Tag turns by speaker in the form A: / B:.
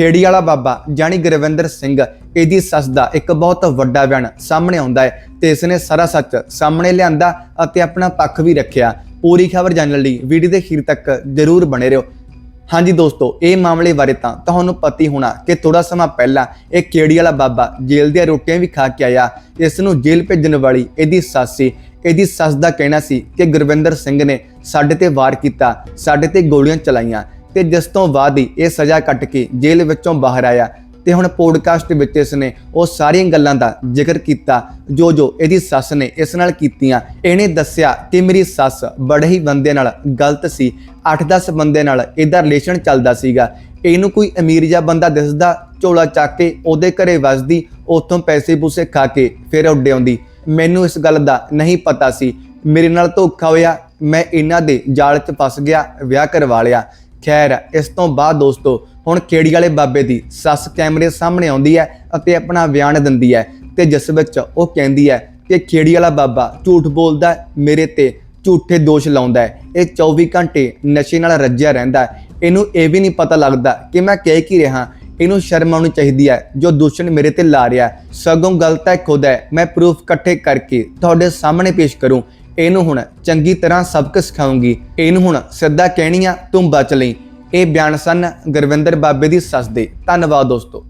A: ਖੇੜੀ ਵਾਲਾ ਬਾਬਾ ਜਾਨੀ ਗੁਰਵਿੰਦਰ ਸਿੰਘ, ਇਹਦੀ ਸੱਸ ਦਾ ਇੱਕ ਬਹੁਤ ਵੱਡਾ ਬਿਆਨ ਸਾਹਮਣੇ ਆਉਂਦਾ ਹੈ ਤੇ ਇਸ ਨੇ ਸਾਰਾ ਸੱਚ ਸਾਹਮਣੇ ਲਿਆਂਦਾ ਅਤੇ ਆਪਣਾ ਪੱਖ ਵੀ ਰੱਖਿਆ। ਪੂਰੀ ਖਬਰ ਜਾਣਨ ਲਈ ਵੀਡੀਓ ਦੇ ਅਖੀਰ ਤੱਕ ਜ਼ਰੂਰ ਬਣੇ ਰਹੋ। ਹਾਂਜੀ ਦੋਸਤੋ, ਇਹ ਮਾਮਲੇ ਬਾਰੇ ਤਾਂ ਤੁਹਾਨੂੰ ਪਤੀ ਹੋਣਾ ਕਿ ਥੋੜਾ ਸਮਾਂ ਪਹਿਲਾਂ ਇਹ ਕੇੜੀ ਵਾਲਾ ਬਾਬਾ ਜੇਲ੍ਹ ਦੀਆਂ ਰੋਟੀਆਂ ਵੀ ਖਾ ਕੇ ਆਇਆ। ਇਸ ਨੂੰ ਜੇਲ੍ਹ ਭੇਜਣ ਵਾਲੀ ਇਹਦੀ ਸੱਸ ਸੀ। ਇਹਦੀ ਸੱਸ ਦਾ ਕਹਿਣਾ ਸੀ ਕਿ ਗੁਰਵਿੰਦਰ ਸਿੰਘ ਨੇ ਸਾਡੇ ਤੇ ਵਾਰ ਕੀਤਾ, ਸਾਡੇ ਤੇ ਗੋਲੀਆਂ ਚਲਾਈਆਂ। ਤੇ ਜਿਸ ਤੋਂ ਬਾਅਦ ਹੀ ਇਹ ਸਜ਼ਾ ਕੱਟ ਕੇ ਜੇਲ੍ਹ ਵਿੱਚੋਂ ਬਾਹਰ ਆਇਆ ਤੇ ਹੁਣ ਪੋਡਕਾਸਟ ਵਿੱਚ ਇਸ ਨੇ ਉਹ ਸਾਰੀਆਂ ਗੱਲਾਂ ਦਾ ਜ਼ਿਕਰ ਕੀਤਾ ਜੋ ਜੋ ਇਹਦੀ ਸੱਸ ਨੇ ਇਸ ਨਾਲ ਕੀਤੀਆਂ, ਇਹਨੇ ਦੱਸਿਆ ਕਿ ਮੇਰੀ ਸੱਸ ਬੜੇ ਹੀ ਬੰਦੇ ਨਾਲ ਗਲਤ ਸੀ 8-10 ਬੰਦੇ ਨਾਲ ਇਹਦਾ ਰਿਲੇਸ਼ਨ ਚੱਲਦਾ ਸੀਗਾ, ਇਹਨੂੰ ਕੋਈ ਅਮੀਰ ਜਾਂ ਬੰਦਾ ਦਿਸਦਾ, ਝੋਲਾ ਚੱਕ ਕੇ ਉਹਦੇ ਘਰੇ ਵਸਦੀ, ਉੱਥੋਂ ਪੈਸੇ ਪੂਸੇ ਖਾ ਕੇ ਫਿਰ ਉੱਡੇ ਆਉਂਦੀ। ਮੈਨੂੰ ਇਸ ਗੱਲ ਦਾ ਨਹੀਂ ਪਤਾ ਸੀ, ਮੇਰੇ ਨਾਲ ਧੋਖਾ ਹੋਇਆ, ਮੈਂ ਇਹਨਾਂ ਦੇ ਜਾਲ 'ਚ ਫਸ ਗਿਆ, ਵਿਆਹ ਕਰਵਾ ਲਿਆ ਖੈਰ, ਇਸ ਤੋਂ ਬਾਅਦ ਦੋਸਤੋ, ਹੁਣ ਖੇੜੀ ਵਾਲੇ ਬਾਬੇ ਦੀ ਸੱਸ ਕੈਮਰੇ ਸਾਹਮਣੇ ਆਉਂਦੀ ਹੈ ਅਤੇ ਆਪਣਾ ਬਿਆਨ ਦਿੰਦੀ ਹੈ ਤੇ ਜਿਸ ਵਿੱਚ ਉਹ ਕਹਿੰਦੀ ਹੈ ਕਿ ਖੇੜੀ ਵਾਲਾ ਬਾਬਾ ਝੂਠ ਬੋਲਦਾ ਮੇਰੇ ਤੇ ਝੂਠੇ ਦੋਸ਼ ਲਾਉਂਦਾ ਹੈ। ਇਹ 24 ਘੰਟੇ ਨਸ਼ੇ ਨਾਲ ਰੱਜਿਆ ਰਹਿੰਦਾ ਇਹਨੂੰ ਇਹ ਵੀ ਨਹੀਂ ਪਤਾ ਲੱਗਦਾ ਕਿ ਮੈਂ ਕਹਿ ਕੀ ਰਿਹਾ। ਇਹਨੂੰ ਸ਼ਰਮ ਆਉਣੀ ਚਾਹੀਦੀ ਹੈ, ਜੋ ਦੂਸ਼ਣ ਮੇਰੇ ਤੇ ਲਾ ਰਿਹਾ ਸਗੋਂ ਗਲਤ ਹੈ, ਖੁਦ ਹੈ। ਮੈਂ ਪ੍ਰੂਫ ਇਕੱਠੇ ਕਰਕੇ ਤੁਹਾਡੇ ਸਾਹਮਣੇ ਪੇਸ਼ ਕਰੂੰ। ਇਹਨੂੰ ਹੁਣ ਚੰਗੀ ਤਰ੍ਹਾਂ ਸਬਕ ਸਿਖਾਉਂਗੀ। ਇਹਨੂੰ ਹੁਣ ਸਿੱਧਾ ਕਹਿਣੀਆਂ ਤੂੰ ਬਚ ਲਈ। ਇਹ ਬਿਆਨ ਸਨ ਗੁਰਵਿੰਦਰ ਬਾਬੇ ਦੀ ਸੱਸ ਦੇ। ਧੰਨਵਾਦ ਦੋਸਤੋ।